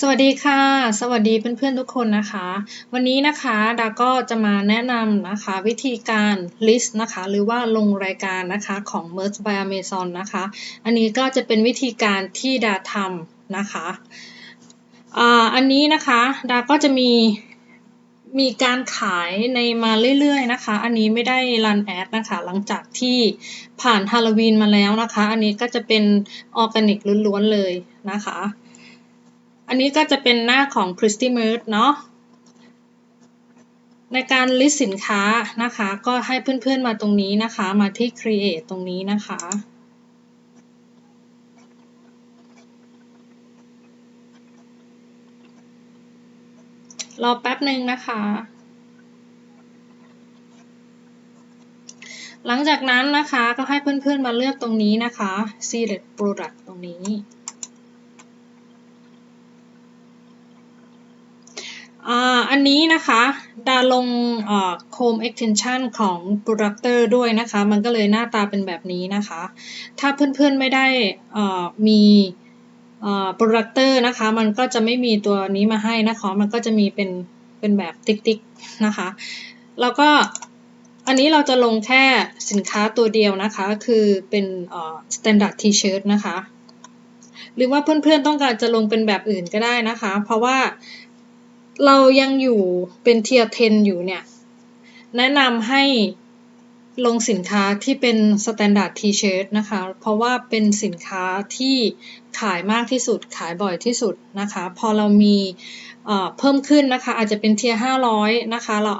สวัสดีค่ะ สวัสดีเพื่อนๆทุกคนนะคะ วันนี้นะคะดาก็จะมาแนะนำนะคะวิธีการ list นะคะหรือว่าลงรายการนะคะของ Merge by Amazon นะคะ อันนี้ก็จะเป็นวิธีการที่ดาทำนะคะอ่าอันนี้นะคะดาก็จะมีมีการขายในมาเรื่อยๆนะคะ อันนี้ไม่ได้รันแอดนะคะ หลังจากที่ผ่านฮาโลวีนมาแล้วนะคะ อันนี้ก็จะเป็นออร์แกนิกล้วนๆเลยนะคะ อันนี้ก็จะเป็นหน้าของ Christy Merch เนาะในการ list สินค้านะคะ ก็ให้เพื่อนๆมาตรงนี้นะคะ มาที่ create ตรงนี้นะคะ รอแป๊บหนึ่งนะคะ หลังจากนั้นนะคะก็ให้เพื่อนๆมาเลือกตรงนี้นะคะ select product ตรงนี้ อันนี้นะคะดาลง Chrome extension ของ Productor ด้วยนะคะ มันก็เลยหน้าตาเป็นแบบนี้นะคะ ถ้าเพื่อนๆไม่ได้มี Productor นะคะ มันก็จะไม่มีตัวนี้มาให้นะคะ มันก็จะมีเป็นเป็นแบบติ๊กๆนะคะ แล้วก็อันนี้เราจะลงแค่สินค้าตัวเดียวนะคะ คือเป็น standard t-shirt นะคะ หรือว่าเพื่อนๆต้องการจะลงเป็นแบบอื่นก็ได้นะคะ เพราะว่า เรายังอยู่เป็นเทียร์10 อยู่เนี่ย แนะนำให้ลงสินค้าที่เป็น standard t-shirt นะคะ เพราะว่าเป็นสินค้าที่ขายมากที่สุด ขายบ่อยที่สุดนะคะ พอเรามีเพิ่มขึ้นนะคะ อาจจะเป็นเทียร์500 นะคะเรา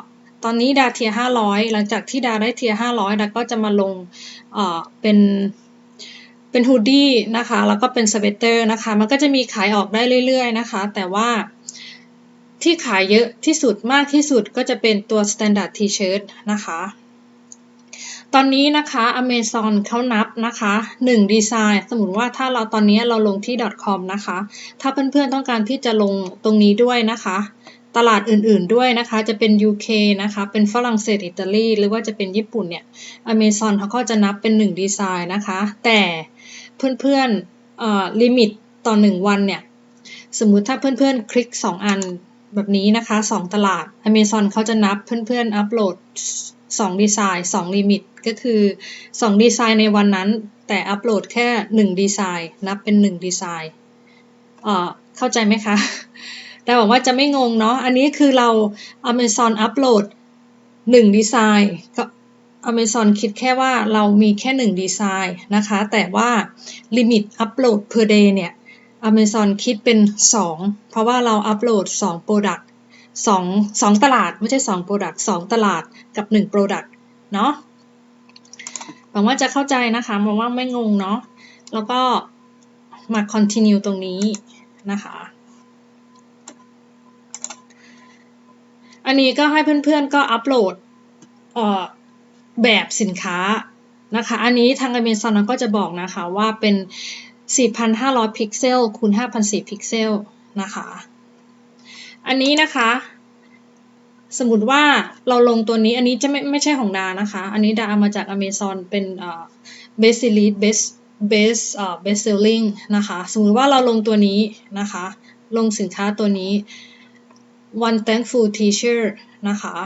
ตอนนี้ดาเทียร์500 หลังจากที่ดาได้เทียร์500 ดาก็จะมาลงเป็นเป็นฮูดดี้นะคะ แล้วก็เป็นสเวตเตอร์นะคะ มันก็จะมีขายออกได้เรื่อยๆนะคะ แต่ว่า ที่ขายเยอะที่สุดมากที่สุดก็จะเป็นตัว standard t-shirt นะคะ ตอนนี้นะคะ Amazon เขานับนะคะ1ดีไซน์สมมติว่าถ้าเราตอนนี้เราลงที่ .com นะคะ ถ้าเพื่อนๆต้องการที่จะลงตรงนี้ด้วยนะคะ ตลาดอื่นๆด้วยนะคะ จะเป็น UK นะคะ เป็นฝรั่งเศสอิตาลีหรือว่าจะเป็นญี่ปุ่นเนี่ย Amazon เขาก็จะนับเป็น1ดีไซน์นะคะ แต่เพื่อนๆลิมิตต่อ 1 วันเนี่ย สมมุติถ้าเพื่อนๆคลิก 2 อัน แบบนี้นะคะ2ตลาด Amazon เขาจะนับเพื่อนๆอัปโหลด2ดีไซน์2ลิมิตก็คือ2ดีไซน์ในวันนั้น แต่อัปโหลดแค่1ดีไซน์นับเป็น1ดีไซน์เข้าใจไหมคะ แต่บอกว่าจะไม่งงเนาะอันนี้คือเรา Amazon อัปโหลด1ดีไซน์ก็ Amazon คิดแค่ว่าเรามีแค่1ดีไซน์นะคะ แต่ว่าลิมิตอัปโหลด per day เนี่ย Amazon คิดเป็น 2 เพราะว่าเราอัปโหลด2 Product 2 2 ตลาด ไม่ใช่ 2 Product 2 ตลาดกับ 1 Product เนาะหวังว่าจะเข้าใจนะคะมองว่าไม่งงเนาะแล้วก็มา continue ตรงนี้นะคะ อันนี้ก็ให้เพื่อนๆก็อัปโหลดแบบสินค้านะคะ อันนี้ทาง Amazon ก็จะบอกนะคะว่าเป็น 4,500 พิกเซลคูณ5,004พิกเซลนะคะ อันนี้นะคะ สมมติว่าเราลงตัวนี้อันนี้จะไม่ไม่ใช่ของดานะคะ อันนี้ดาเอามาจาก Amazon เป็น best series best best best selling นะคะ สมมติว่าเราลงตัวนี้นะคะ ลงสินค้าตัวนี้ one thankful teacher นะคะ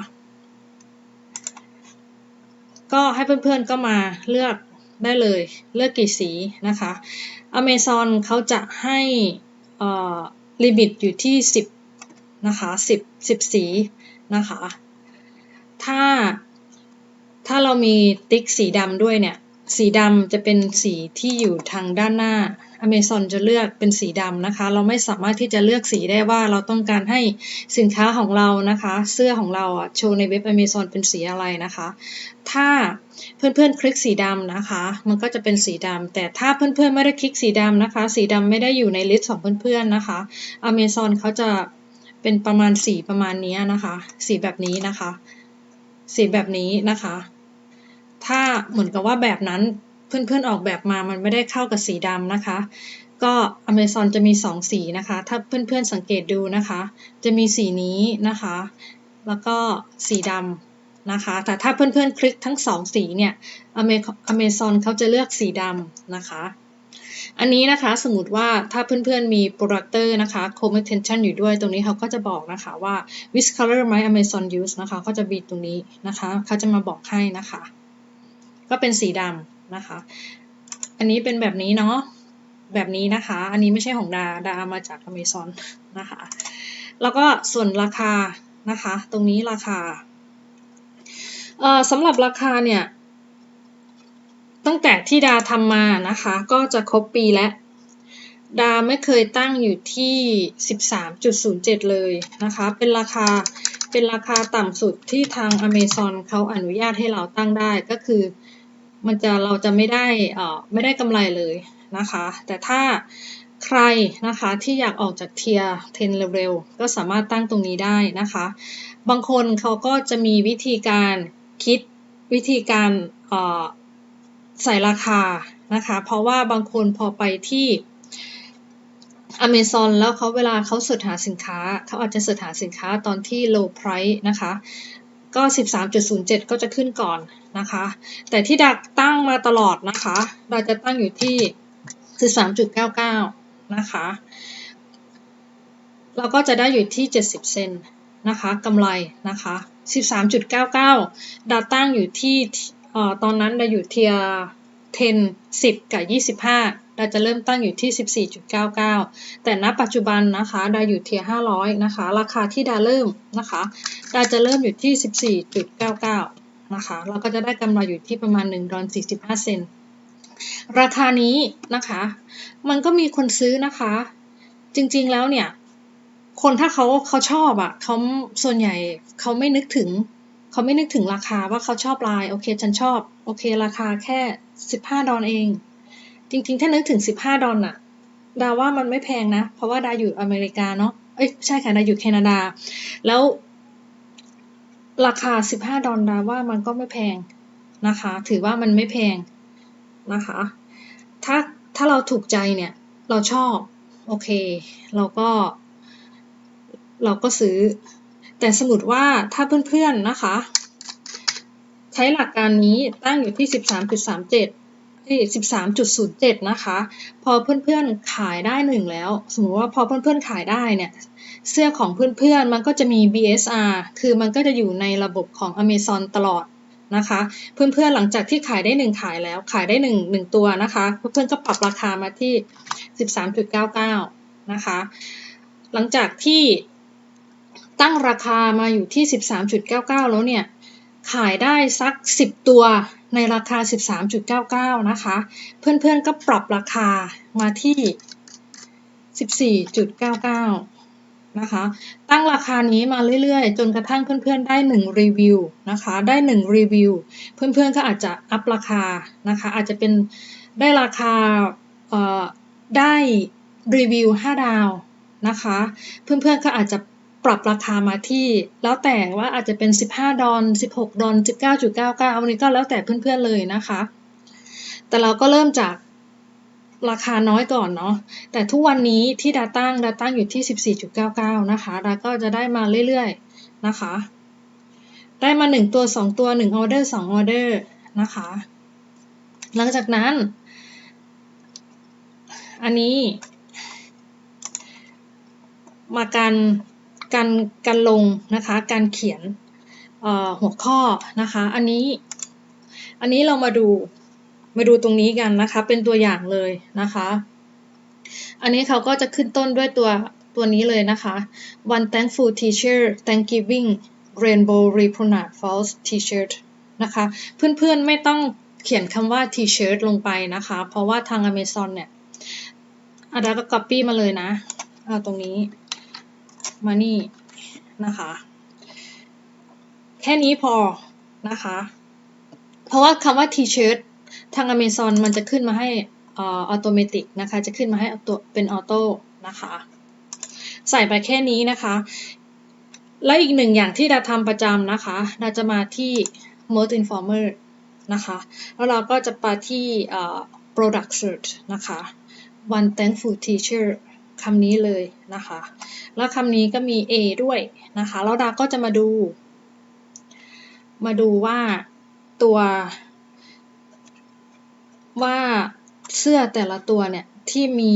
ก็ให้เพื่อนๆก็มาเลือกได้เลย เลือกกี่สีนะคะ Amazon เขาจะให้ลิมิตอยู่ที่ 10 นะคะ 10 10 สีนะคะ ถ้าถ้าเรามีติ๊กสีดำด้วยเนี่ย สีดำจะเป็นสีที่อยู่ทางด้านหน้า Amazon จะเลือกเป็นสีดำนะคะ เราไม่สามารถที่จะเลือกสีได้ว่าเราต้องการให้สินค้าของเรานะคะ เสื้อของเราอะโชว์ในเว็บ Amazon เป็นสีอะไรนะคะ ถ้าเพื่อนๆคลิกสีดำนะคะ มันก็จะเป็นสีดำแต่ถ้าเพื่อนๆไม่ได้คลิกสีดำนะคะ สีดำไม่ได้อยู่ในลิสต์ของเพื่อนๆนะคะ Amazon เขาจะเป็นประมาณสีประมาณนี้นะคะ สีแบบนี้นะคะ สีแบบนี้นะคะ ถ้าเหมือนกับว่าแบบนั้น เพื่อนๆออกแบบมามันไม่ได้เข้ากับสีดำนะคะ ก็ Amazon จะมี 2 สีนะคะ ถ้าเพื่อนๆสังเกตดูนะคะ จะมีสีนี้นะคะ แล้วก็สีดำนะคะ แต่ถ้าเพื่อนๆคลิกทั้ง 2 สีเนี่ย Amazon เขาจะเลือกสีดำนะคะอันนี้นะคะสมมติว่าถ้าเพื่อนๆมี productor นะคะ home extension อยู่ด้วยตรงนี้เขาก็จะบอกนะคะว่า which color my Amazon use นะคะก็จะบีตรงนี้นะคะเขาจะมาบอกให้นะคะ ก็เป็นสีดำ นะคะ อันนี้เป็นแบบนี้เนาะแบบนี้นะคะ อันนี้ไม่ใช่ของดา ดามาจาก Amazon นะคะ แล้วก็ส่วนราคานะคะ ตรงนี้ราคาเอ่อสำหรับราคาเนี่ย ตั้งแต่ที่ดาทำมานะคะ ก็จะครบปีแล้ว ดาไม่เคยตั้งอยู่ที่ 13.07 เลยนะคะ เป็นราคา เป็นราคาต่ำสุดที่ทาง Amazon เขาอนุญาตให้เราตั้งได้ก็คือ มันจะเราจะไม่ได้เอ่อไม่ได้กำไรเลยนะคะ แต่ถ้าใครนะคะที่อยากออกจากเทียร์10 เร็วๆ ก็สามารถตั้งตรงนี้ได้นะคะ บางคนเขาก็จะมีวิธีการคิดวิธีการอ่อใส่ราคานะคะ เพราะว่าบางคนพอไปที่ Amazon แล้วเขาเวลาเขาเสิร์ชหาสินค้า เขาอาจจะเสิร์ชหาสินค้าตอนที่ low price นะคะ ก็ 13.07 ก็จะขึ้นก่อนนะคะ แต่ที่ดักตั้งมาตลอดนะคะ เราจะตั้งอยู่ที่ 13.99 นะคะ เราก็จะได้อยู่ที่ 70 เซนนะคะกำไรนะคะ 13.99 ดาตั้งอยู่ที่เอ่อตอนนั้นเราอยู่เทีย10 10 กับ 25 ราจะเริ่มตั้งอยู่ที่ 14.99 แต่ณปัจจุบันนะคะดาอยู่เทีย500 นะคะ ราคาที่ดาเริ่มนะคะดาจะเริ่มอยู่ที่ 14.99 นะคะ เราก็จะได้กำไรอยู่ที่ประมาณ1ดอล45 เซนราคานี้นะคะ มันก็มีคนซื้อนะคะ จริงๆแล้วเนี่ย คนถ้าเขาเขาชอบอะ่ะเขาส่วนใหญ่เขาไม่นึกถึงเขาไม่นึกถึงราคาว่าเขาชอบลาย โอเค ฉันชอบ โอเค ราคาแค่สิบห้าดอลเอง จริงๆ ถ้านึกถึงสิบห้าดอลอะดาว่ามันไม่แพงนะ เพราะว่าดาอยู่อเมริกาเนาะ เอ้ยใช่ค่ะดาอยู่แคนาดา แล้วราคาสิบห้าดอลดาว่ามันก็ไม่แพงนะคะ ถือว่ามันไม่แพงนะคะ ถ้าถ้าเราถูกใจเนี่ย เราชอบ โอเค เราก็ เราก็ซื้อ แต่สมมติว่าถ้าเพื่อนๆ นะคะ ใช้หลักการนี้ตั้งอยู่ที่ 13.37 13.07 นะคะ พอเพื่อนๆขายได้หนึ่งแล้ว สมมติว่าพอเพื่อนๆขายได้เนี่ย เสื้อของเพื่อนๆมันก็จะมี BSR คือมันก็จะอยู่ในระบบของ Amazon ตลอดนะคะ เพื่อนๆหลังจากที่ขายได้หนึ่งขายแล้ว ขายได้หนึ่งหนึ่งตัวนะคะ เพื่อนๆก็ปรับราคามาที่ 13.99 นะคะ หลังจากที่ตั้งราคามาอยู่ที่ 13.99 แล้วเนี่ย ขายได้สัก 10 ตัว ในราคา 13.99 นะคะ เพื่อนๆก็ปรับราคามาที่ 14.99 นะคะ ตั้งราคานี้มาเรื่อยๆ จนกระทั่งเพื่อนๆได้ 1 รีวิวนะคะ ได้ 1 รีวิว เพื่อนๆก็อาจจะอัพราคานะคะ อาจจะเป็นได้ราคาได้รีวิว 5 ดาวนะคะ เพื่อนๆก็อาจจะ ปรับราคามาที่ แล้วแต่ว่าอาจจะเป็น 15 ดอล16 ดอล19.99อันนี้ก็แล้วแต่เพื่อนๆเลยนะคะ แต่เราก็เริ่มจากราคาน้อยก่อนเนาะ แต่ทุกวันนี้ที่ดาตั้งดาตั้งอยู่ที่ 14.99 นะคะดาก็จะได้มาเรื่อยๆนะคะ ได้มา 1 ตัว 2 ตัว 1 ออเดอร์ 2 ออเดอร์นะคะ หลังจากนั้น อันนี้ มาการ การการลงนะคะการเขียนหัวข้อนะคะอันนี้อันนี้เรามาดูมาดูตรงนี้กันนะคะ เป็นตัวอย่างเลยนะคะ อันนี้เขาก็จะขึ้นต้นด้วยตัวตัวนี้เลยนะคะ one thankful teacher thanksgiving rainbow repronounce false t-shirt นะคะ เพื่อนๆไม่ต้องเขียนคำว่า t-shirt ลงไปนะคะ เพราะว่าทาง Amazon เนี่ยอาดาก็ copy มาเลยนะ เอาตรงนี้ มานี่นะคะ แค่นี้พอนะคะ เพราะว่าคำว่า t-shirt ทาง Amazon มันจะขึ้นมาให้ออโตเมติกนะคะ จะขึ้นมาให้ตัวเป็นออโต้นะคะ ใส่ไปแค่นี้นะคะ และอีกหนึ่งอย่างที่ดาทำประจำนะคะดาจะมาที่ Mode Informer นะคะ แล้วเราก็จะไปที่ product search นะคะ one thankful teacher คำนี้เลยนะคะ แล้วคำนี้ก็มี A ด้วยนะคะ แล้วดาก็จะมาดู มาดูว่าตัว ว่าเสื้อแต่ละตัวเนี่ยที่มี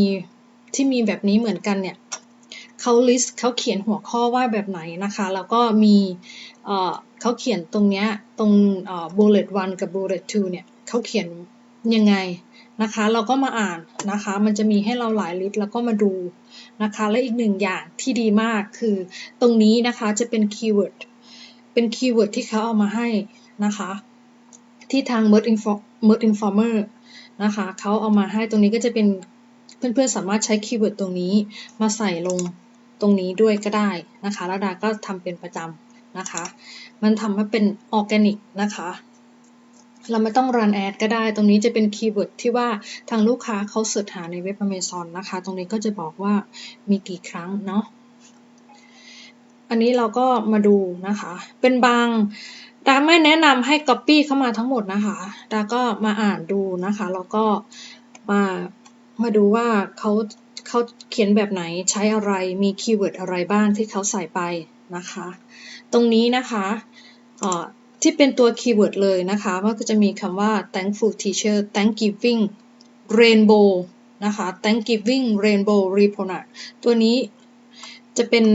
ที่มีแบบนี้เหมือนกันเนี่ยเขา list เขาเขียนหัวข้อว่าแบบไหนนะคะ แล้วก็มีเขาเขียนตรงเนี้ยตรง bullet 1กับ bullet 2เนี่ยเขาเขียนยังไง นะคะ เราก็มาอ่านนะคะ มันจะมีให้เราหลายลิสต์แล้วก็มาดูนะคะ และอีกหนึ่งอย่างที่ดีมากคือตรงนี้นะคะจะเป็นคีย์เวิร์ดเป็นคีย์เวิร์ดที่เขาเอามาให้นะคะ ที่ทาง Merge Info Merge Informer นะคะเขาเอามาให้ตรงนี้ก็จะเป็นเพื่อนๆสามารถใช้คีย์เวิร์ดตรงนี้มาใส่ลงตรงนี้ด้วยก็ได้นะคะแล้วดาก็ทำเป็นประจำนะคะ มันทำให้เป็นออร์แกนิกนะคะ เราไม่ต้องรันแอดก็ได้ ตรงนี้จะเป็นคีย์เวิร์ดที่ว่าทางลูกค้าเขาเสิร์ชหาในเว็บ Amazon นะคะ ตรงนี้ก็จะบอกว่ามีกี่ครั้งเนาะ อันนี้เราก็มาดูนะคะ เป็นบางดาไม่แนะนำให้ Copy เข้ามาทั้งหมดนะคะดาก็มาอ่านดูนะคะ แล้วก็มามาดูว่าเขาเขาเขียนแบบไหนใช้อะไร มีคีย์เวิร์ดอะไรบ้างที่เขาใส่ไปนะคะ ตรงนี้นะคะ ที่เป็นตัวคีย์เวิร์ดเลยนะคะ ว่าก็จะมีคำว่า thankful teacher thank giving rainbow นะคะ thank giving rainbow report ตัวนี้จะเป็น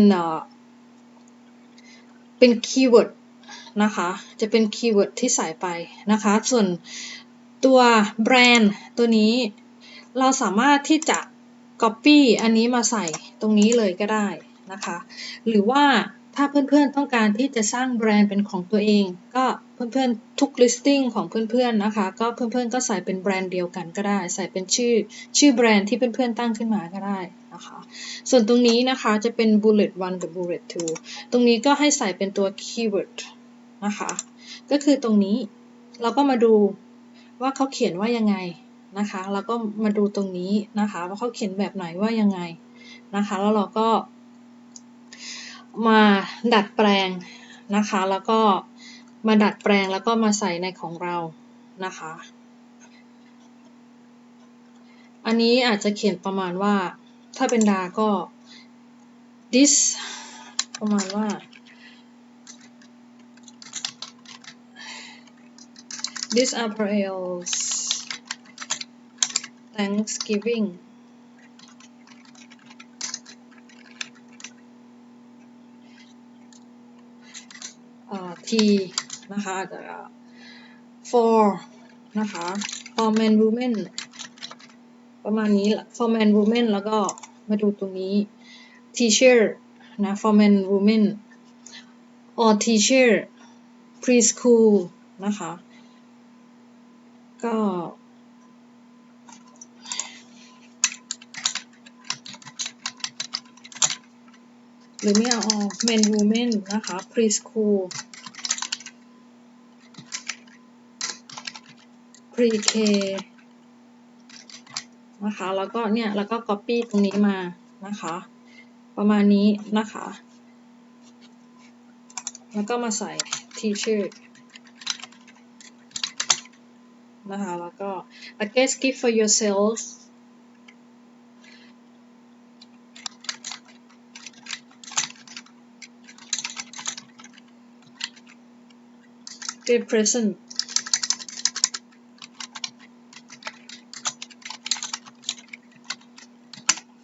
เป็นคีย์เวิร์ดนะคะ จะเป็นคีย์เวิร์ดที่ใส่ไปนะคะ ส่วนตัวแบรนด์ตัวนี้เราสามารถที่จะ Copy อันนี้มาใส่ตรงนี้เลยก็ได้นะคะ หรือว่า ถ้าเพื่อนๆต้องการที่จะสร้างแบรนด์เป็นของตัวเอง ก็เพื่อนๆทุก listing ของเพื่อนๆนะคะ ก็เพื่อนๆก็ใส่เป็นแบรนด์เดียวกันก็ได้ ใส่เป็นชื่อชื่อแบรนด์ที่เพื่อนๆตั้งขึ้นมาก็ได้นะคะ ส่วนตรงนี้นะคะจะเป็น bullet 1 กับ bullet 2 ตรงนี้ก็ให้ใส่เป็นตัว keyword นะคะ ก็คือตรงนี้เราก็มาดูว่าเขาเขียนว่ายังไงนะคะ แล้วก็มาดูตรงนี้นะคะ ว่าเขาเขียนแบบไหนว่ายังไงนะคะ แล้วเราก็ มาดัดแปลงนะคะ แล้วก็มาดัดแปลงแล้วก็มาใส่ในของเรานะคะ อันนี้อาจจะเขียนประมาณว่า ถ้าเป็นดาก็ this ประมาณว่า this April's Thanksgiving T นะคะอาจจะ for นะคะ for man woman ประมาณนี้ for man woman แล้วก็มาดูตรงนี้ teacher นะ for man woman or teacher preschool นะคะ ก็ หรือไม่เอา men women นะคะ preschool pre-k นะคะ แล้วก็เนี่ย แล้วก็ copy ตรงนี้มานะคะ ประมาณนี้นะคะ แล้วก็มาใส่ teacher นะคะ แล้วก็ a guest gift for yourself be present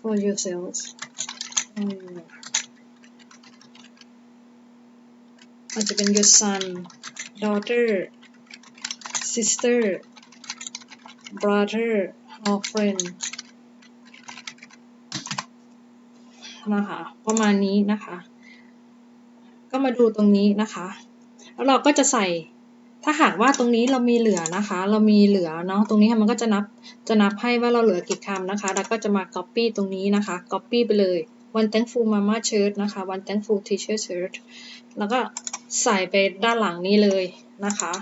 for yourselves อาจจะเป็น your son daughter sister brother or friend นะคะ ประมาณนี้นะคะ ก็มาดูตรงนี้นะคะ แล้วเราก็จะใส่ ถ้าหากว่าตรงนี้เรามีเหลือนะคะ เรามีเหลือเนาะ ตรงนี้มันก็จะนับ จะนับให้ว่าเราเหลือกี่คำนะคะ แล้วก็จะมา copy ตรงนี้นะคะ copy ไปเลย one thankful mama shirt นะคะ one thankful teacher shirt แล้วก็ใส่ไปด้านหลังนี้เลยนะคะ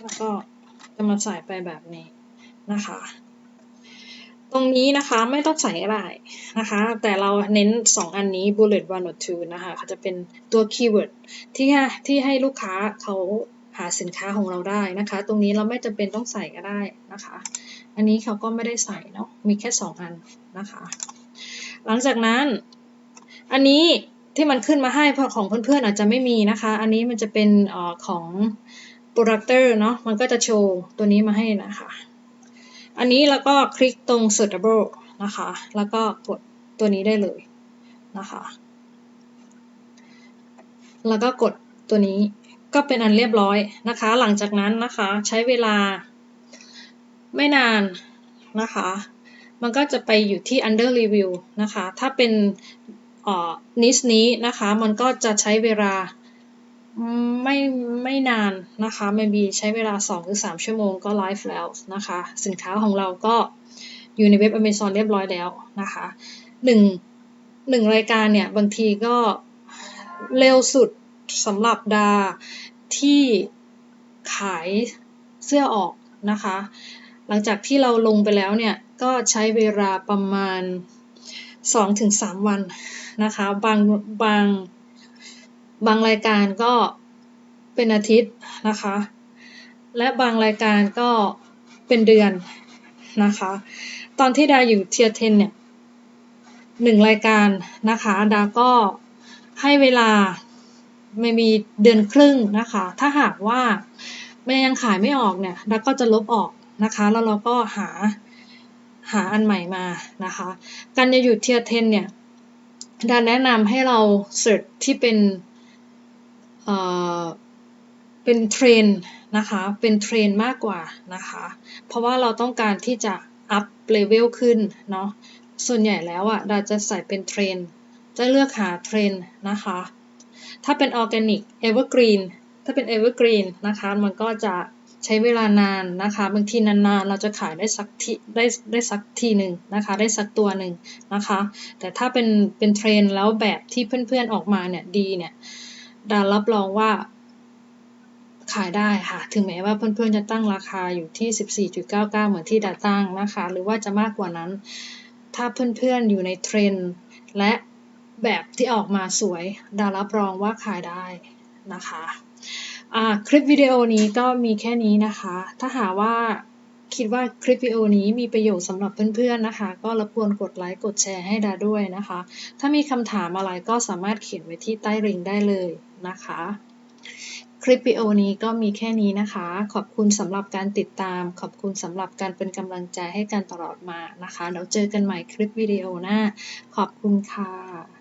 แล้วก็จะมาใส่ไปแบบนี้นะคะ ตรงนี้นะคะไม่ต้องใส่อะไรนะคะ แต่เราเน้น 2 อันนี้ bullet one or two นะคะเขาจะเป็นตัว keyword ที่ที่ให้ลูกค้าเขาหาสินค้าของเราได้นะคะ ตรงนี้เราไม่จำเป็นต้องใส่ก็ได้นะคะ อันนี้เขาก็ไม่ได้ใส่เนาะมีแค่ 2 อันนะคะ หลังจากนั้น อันนี้ที่มันขึ้นมาให้ของเพื่อนๆอาจจะไม่มีนะคะ อันนี้มันจะเป็นอของ Productor เนาะมันก็จะโชว์ตัวนี้มาให้นะคะ อันนี้แล้วก็คลิกตรง Searchable นะคะ แล้วก็กดตัวนี้ได้เลยนะคะ แล้วก็กดตัวนี้ก็เป็นอันเรียบร้อยนะคะ หลังจากนั้นนะคะใช้เวลาไม่นานนะคะ มันก็จะไปอยู่ที่ under review นะคะ ถ้าเป็นนิสนี้นะคะ มันก็จะใช้เวลาไม่ ไม่นานนะคะไม่มีใช้เวลา2หรือ3ชั่วโมงก็ไลฟ์แล้วนะคะ สินค้าของเราก็อยู่ในเว็บ Amazon เรียบร้อยแล้วนะคะหนึ่งหนึ่งรายการเนี่ย บางทีก็เร็วสุดสำหรับดาที่ขายเสื้อออกนะคะ หลังจากที่เราลงไปแล้วเนี่ย ก็ใช้เวลาประมาณ 2-3 วันนะคะ บางบางบางรายการก็ เป็นอาทิตย์นะคะ และบางรายการก็เป็นเดือนนะคะ ตอนที่ดาอยู่เทียเทนเนี่ยหนึ่งรายการนะคะ ดาก็ให้เวลาไม่มีเดือนครึ่งนะคะ ถ้าหากว่ามันยังขายไม่ออกเนี่ยดาก็จะลบออกนะคะ แล้วเราก็หาหาอันใหม่มานะคะ การจะอยู่เทียเทนเนี่ยดาแนะนำให้เราเสิร์ชที่เป็นเอ่อ เป็นเทรนนะคะ เป็นเทรนมากกว่านะคะ เพราะว่าเราต้องการที่จะอัพเลเวลขึ้นเนาะ ส่วนใหญ่แล้วอะ่ะดาจะใส่เป็นเทรนจะเลือกหาเทรนนะคะ ถ้าเป็นออร์แกนิกเอเวอร์กรีนถ้าเป็นเอเวอร์กรีนนะคะ มันก็จะใช้เวลานานนะคะ บางทีนานๆ เราจะขายได้สักทีได้ได้สักทีหนึ่งนะคะ ได้สักตัวหนึ่งนะคะ แต่ถ้าเป็นเป็นเทรนแล้วแบบที่เพื่อนๆออกมาเนี่ยดีเนี่ยดารับรองว่า ขายได้ค่ะ ถึงแม้ว่าเพื่อนๆจะตั้งราคาอยู่ที่ 14.99 เหมือนที่ดาตั้งนะคะ หรือว่าจะมากกว่านั้น ถ้าเพื่อนๆอยู่ในเทรนและแบบที่ออกมาสวย ดารับรองว่าขายได้นะคะคลิปวิดีโอนี้ก็มีแค่นี้นะคะ ถ้าหาว่าคิดว่าคลิปวิดีโอนี้มีประโยชน์สำหรับเพื่อนๆนะคะ ก็รบกวนกดไลค์กดแชร์ให้ดาด้วยนะคะ ถ้ามีคำถามอะไรก็สามารถเขียนไว้ที่ใต้ลิงได้เลยนะคะ คลิปวิดีโอนี้ก็มีแค่นี้นะคะ ขอบคุณสำหรับการติดตาม ขอบคุณสำหรับการเป็นกำลังใจให้กันตลอดมานะคะ แล้วเจอกันใหม่คลิปวิดีโอหน้า ขอบคุณค่ะ